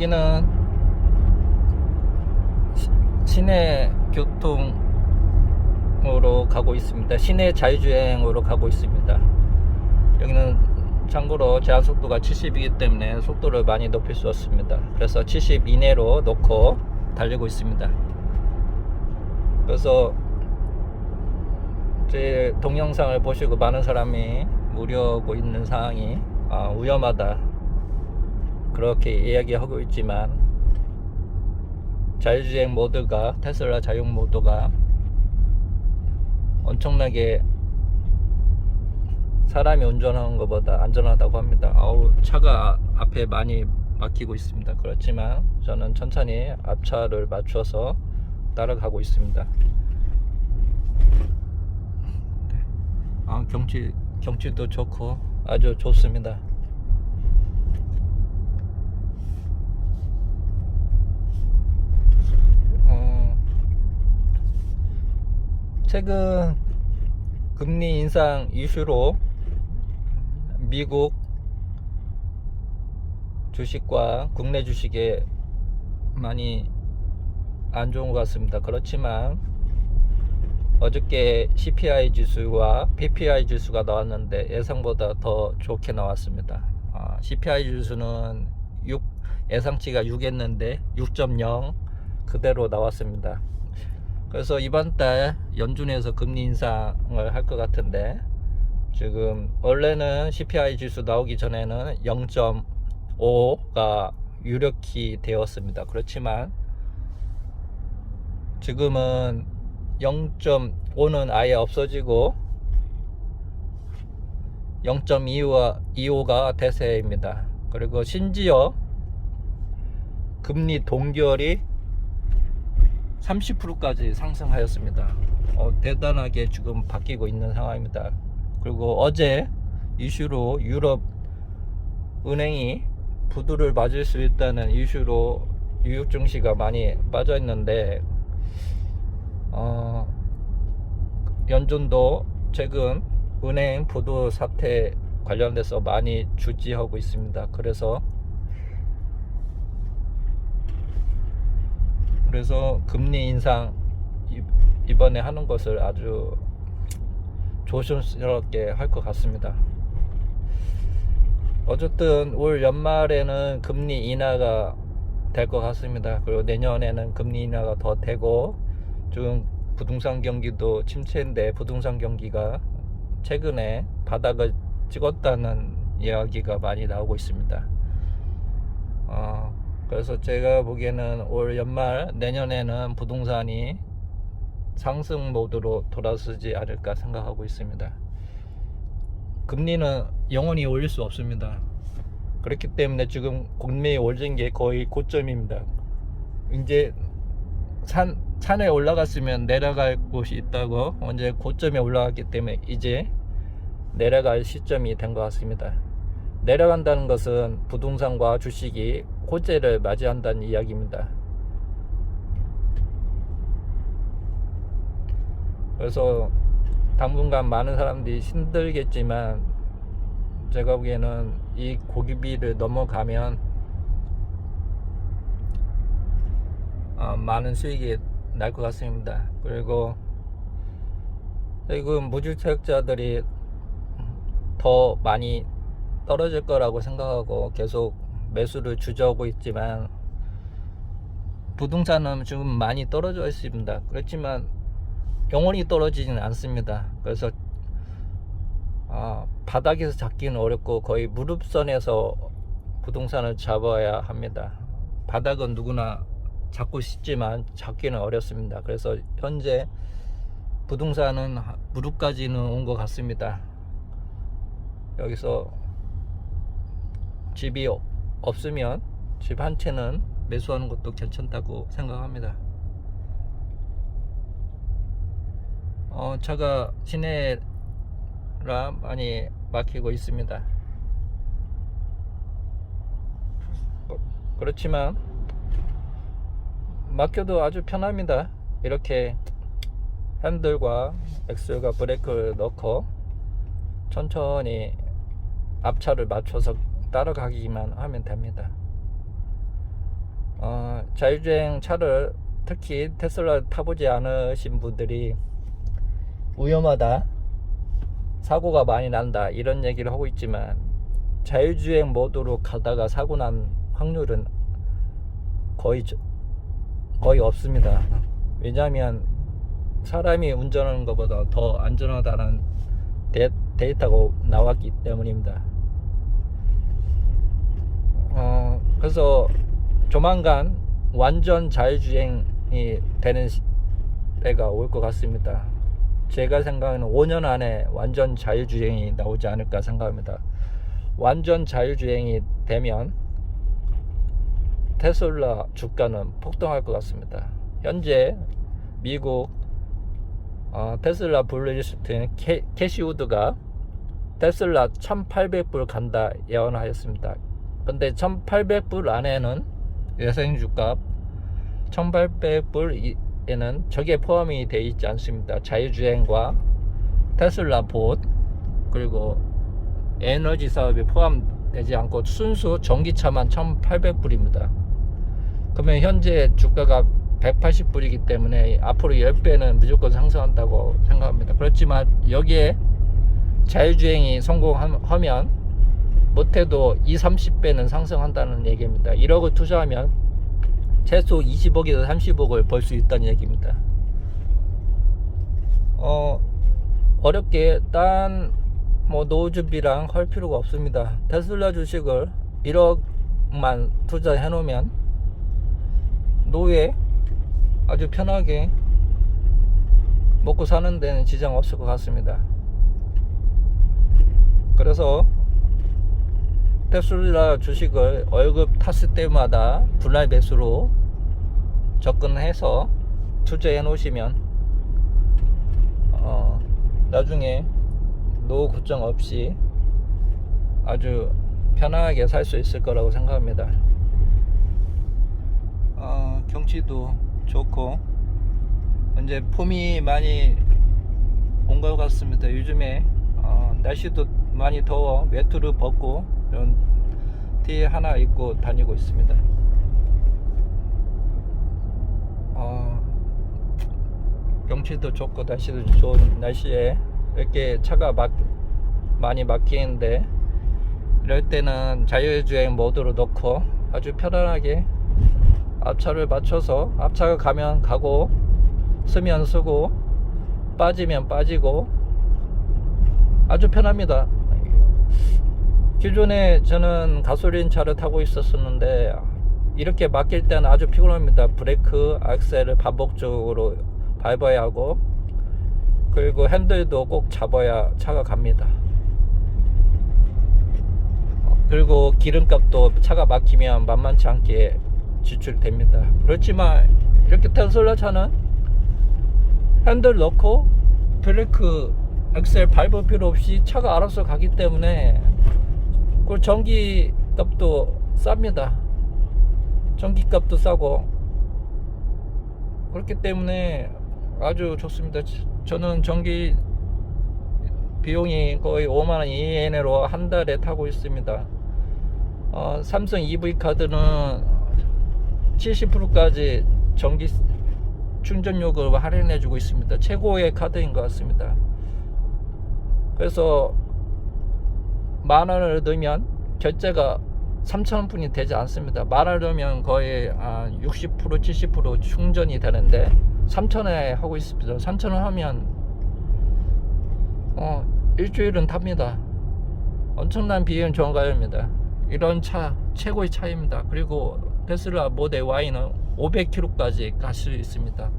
여기는 시- 시내 교통으로 가고 있습니다. 시내 자유주행으로 가고 있습니다. 여기는 참고로 제한 속도가 70이기 때문에 속도를 많이 높일 수 없습니다. 그래서 70 이내로 놓고 달리고 있습니다. 그래서 제 동영상을 보시고 많은 사람이 우려하고 있는 상황이 아, 위험하다 그렇게 이야기하고 있지만 자율주행 모드가 테슬라 자율 모드가 엄청나게 사람이 운전하는 것보다 안전하다고 합니다. 아우 차가 앞에 많이 막히고 있습니다. 그렇지만 저는 천천히 앞차를 맞춰서 따라가고 있습니다. 아 경치 경치도 좋고 아주 좋습니다. 어, 최근 금리 인상 이슈로 미국 주식과 국내 주식에 많이 안 좋은 것 같습니다. 그렇지만 어저께 CPI 지수와 PPI 지수가 나왔는데 예상보다 더 좋게 나왔습니다. 아, CPI 지수는 6, 예상치가 6했는데 6.0 그대로 나왔습니다. 그래서 이번 달 연준에서 금리 인상을 할 것 같은데 지금 원래는 CPI 지수 나오기 전에는 0.5가 유력히 되었습니다. 그렇지만 지금은 0.5는 아예 없어지고 0.25가 대세입니다. 그리고 심지어 금리 동결이 30%까지 상승하였습니다. 어, 대단하게 지금 바뀌고 있는 상황입니다. 그리고 어제 이슈로 유럽 은행이 부도를 맞을 수 있다는 이슈로 뉴욕 증시가 많이 빠져 있는데 어, 연준도 최근 은행 부도 사태 관련돼서 많이 주지하고 있습니다. 그래서 그래서 금리 인상 이- 이번에 하는 것을 아주 조심스럽게 할 것 같습니다. 어쨌든 올 연말에는 금리 인하가 될 것 같습니다. 그리고 내년에는 금리 인하가 더 되고 지금 부동산 경기도 침체인데 부동산 경기가 최근에 바닥을 찍었다는 이야기가 많이 나오고 있습니다. 어, 그래서 제가 보기에는 올 연말 내년에는 부동산이 상승 모드로 돌아서지 않을까 생각하고 있습니다. 금리는 영원히 올릴 수 없습니다. 그렇기 때문에 지금 국내에 올린 게 거의 고점입니다. 이제 산, 산에 올라갔으면 내려갈 곳이 있다고 언제 고점에 올라갔기 때문에 이제 내려갈 시점이 된 것 같습니다. 내려간다는 것은 부동산과 주식이 호재를 맞이한다는 이야기입니다. 그래서 당분간 많은 사람들이 힘들겠지만 제가 보기에는 이 고기비를 넘어가면 어, 많은 수익이 날 것 같습니다. 그리고 지금 무주택자들이 더 많이 떨어질 거라고 생각하고 계속 매수를 주저하고 있지만 부동산은 지금 많이 떨어져 있습니다. 그렇지만 영원히 떨어지지는 않습니다. 그래서 아, 바닥에서 잡기는 어렵고 거의 무릎선에서 부동산을 잡아야 합니다. 바닥은 누구나 잡고 싶지만 잡기는 어렵습니다. 그래서 현재 부동산은 무릎까지는 온 것 같습니다. 여기서 집이 없으면 집 한 채는 매수하는 것도 괜찮다고 생각합니다. 어, 차가 시내라 많이 막히고 있습니다. 어, 그렇지만 막혀도 아주 편합니다. 이렇게 핸들과 엑셀과 브레이크를 넣고 천천히 앞차를 맞춰서 따라가기만 하면 됩니다. 어, 자율주행 차를 특히 테슬라 타보지 않으신 분들이 위험하다 사고가 많이 난다 이런 얘기를 하고 있지만 자율주행 모드로 가다가 사고 난 확률은 거의 저- 거의 없습니다 왜냐하면 사람이 운전하는 것보다 더 안전하다는 데, 데이터가 나왔기 때문입니다 어, 그래서 조만간 완전 자율주행이 되는 시- 때가 올 것 같습니다. 제가 생각하는 5년 안에 완전 자율주행이 나오지 않을까 생각합니다. 완전 자율주행이 되면 테슬라 주가는 폭등할 것 같습니다. 현재 미국 어, 테슬라 블루리스트인 캐, 캐시우드가 테슬라 1800불 간다 예언하였습니다. 근데 1800불 안에는 예상 주가 1800불에는 저게 포함이 되어 있지 않습니다. 자율주행과 테슬라 봇 그리고 에너지 사업이 포함되지 않고 순수 전기차만 1800불입니다. 그러면 현재 주가가 180불이기 때문에 앞으로 10배는 무조건 상승한다고 생각합니다. 그렇지만 여기에 자율주행이 성공하면 못해도 2, 30배는 상승한다는 얘기입니다. 1억을 투자하면 최소 20억에서 30억을 벌 수 있다는 얘기입니다. 어, 어렵게 딴뭐 노후 준비랑 할 필요가 없습니다. 테슬라 주식을 1억만 투자해 놓으면 노후에 아주 편하게 먹고 사는 데는 지장 없을 것 같습니다. 그래서 테슬라 주식을 월급 탔을 때마다 분할 배수로 접근해서 투자해 놓으시면 어, 나중에 노후 걱정 없이 아주 편하게 살 수 있을 거라고 생각합니다. 어, 경치도 좋고 이제 봄이 많이 온 것 같습니다. 요즘에 어, 날씨도 많이 더워 외투를 벗고 이런 티 하나 입고 다니고 있습니다. 어, 경치도 좋고 날씨도 좋은 날씨에 이렇게 차가 막 많이 막히는데 이럴 때는 자율주행 모드로 넣고 아주 편안하게 앞차를 맞춰서 앞차가 가면 가고 쓰면 쓰고 빠지면 빠지고 아주 편합니다. 기존에 저는 가솔린 차를 타고 있었었는데 이렇게 막힐 때는 아주 피곤합니다. 브레이크, 악셀을 반복적으로 밟아야 하고 그리고 핸들도 꼭 잡아야 차가 갑니다. 그리고 기름값도 차가 막히면 만만치 않게 지출됩니다. 그렇지만 이렇게 테슬라 차는 핸들 넣고 브레이크 엑셀 밟을 필요 없이 차가 알아서 가기 때문에 그리고 전기 값도 쌉니다. 전기 값도 싸고 그렇기 때문에 아주 좋습니다. 저는 전기 비용이 거의 5만원 이내로 한 달에 타고 있습니다. 어, 삼성 EV 카드는 70%까지 전기 충전요금을 할인해 주고 있습니다. 최고의 카드인 것 같습니다. 그래서 만 원을 넣으면 결제가 3천 분이 되지 않습니다. 만 원을 넣으면 거의 60% 70% 충전이 되는데 3천원에 하고 있습니다. 3천원 하면 어, 일주일은 탑니다. 엄청난 비용 정가입니다. 이런 차 최고의 차입니다. 그리고 테슬라 모델 Y는 500km까지 갈 수 있습니다.